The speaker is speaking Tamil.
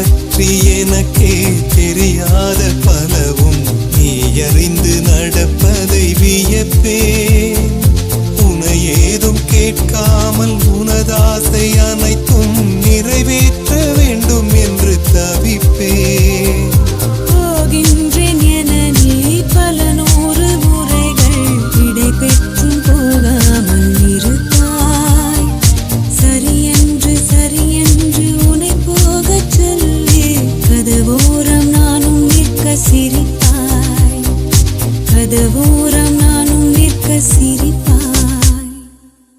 பற்றி எனக்கே தெரியாத பலவும் நீ அறிந்து நடப்பதை வியப்பே. உன ஏதும் கேட்காமல் உனதாசை அனைத்து பதவோரம் நானும் நிற்க சிரிப்பு